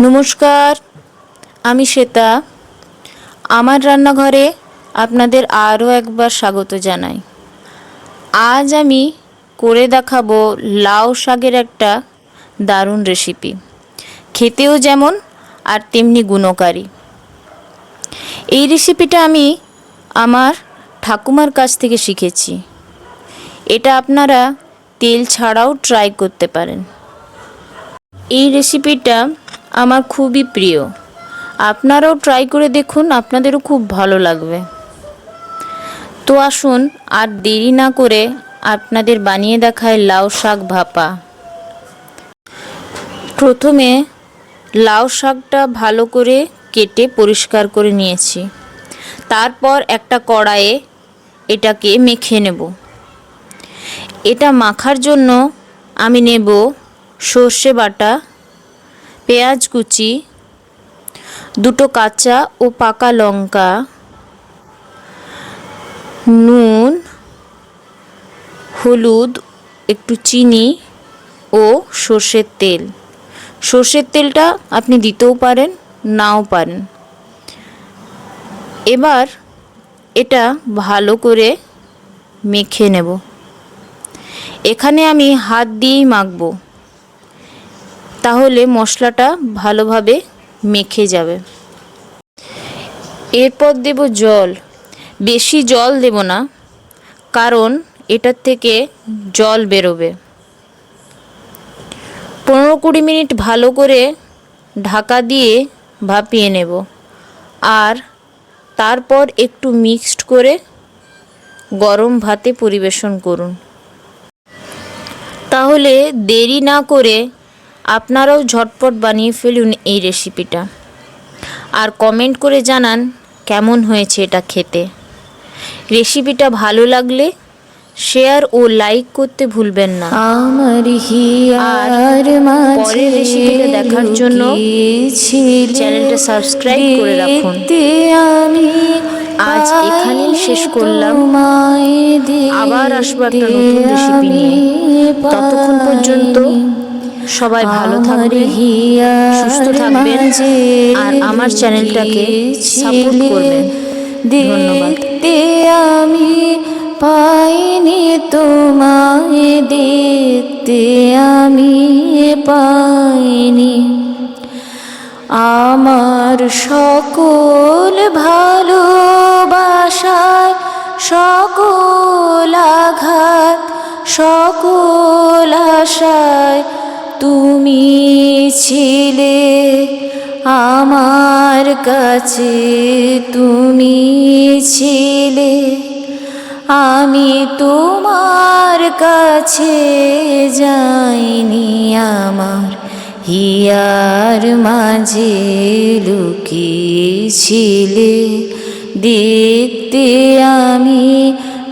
নমস্কার, আমি শ্বেতা। আমার রান্নাঘরে আপনাদের আরও একবার স্বাগত জানাই। আজ আমি করে দেখাবো লাউ শাকের একটা দারুণ রেসিপি খেতেও যেমন আর তেমনি গুণকারী। এই রেসিপিটা আমি আমার ঠাকুমার কাছ থেকে শিখেছি। এটা আপনারা তেল ছাড়াও ট্রাই করতে পারেন। এই রেসিপিটা আমার খুবই প্রিয়। আপনারাও ট্রাই করে দেখুন, আপনাদেরও খুব ভালো লাগবে। তো আসুন, আর দেরি না করে আপনাদের বানিয়ে দেখায় লাউ শাক ভাপা। প্রথমে লাউ শাকটা ভালো করে কেটে পরিষ্কার করে নিয়েছি। তারপর একটা কড়াইয়ে এটাকে মেখে নেব। এটা মাখার জন্য আমি নেব সর্ষে বাটা পেঁয়াজ কুচি, দুটো কাঁচা ও পাকা লঙ্কা, নুন, হলুদ, একটু চিনি ও সর্ষের তেল। সর্ষের তেলটা আপনি দিতেও পারেন, নাও পারেন। এবার এটা ভালো করে মেখে নেব। এখানে আমি হাত দিয়েই মাখবো। তাহলে মশলাটা ভালোভাবে মেখে যাবে। এরপর দেব জল। বেশি জল দেব না, কারণ এটার থেকে জল বেরোবে। পনেরো কুড়ি মিনিট ভালো করে ঢাকা দিয়ে ভাপিয়ে নেব। আর তারপর একটু মিক্সড করে গরম ভাতে পরিবেশন করুন। তাহলে দেরি না করে আপনারাও ঝটপট বানিয়ে ফেলুন এই রেসিপিটা। আর কমেন্ট করে জানান কেমন হয়েছে এটা খেতে। রেসিপিটা ভালো লাগলে শেয়ার ও লাইক করতে ভুলবেন না। মাঝে পরের রেসিপিটা দেখার জন্য চ্যানেলটা সাবস্ক্রাইব করে রাখুন। আমি আজ এখানেই শেষ করলাম। আবার আসব একটা নতুন রেসিপি নিয়ে। ততক্ষণ পর্যন্ত সবাই ভালো থাকবেন সুস্থ থাকবেন আর আমার চ্যানেলটাকে সাপোর্ট করবেন। দেখতে আমি পাইনি তোমায় দেখতে আমি পাইনি। আমার সকল ভালোবাসায় সকল আঘাত সকল আশায় তুমি ছিলে আমার কাছে, তুমি ছিলে। আমি তোমার কাছে যাইনি আমার, হিয়ার মাঝে লুকিয়েছিলে। দেখতে আমি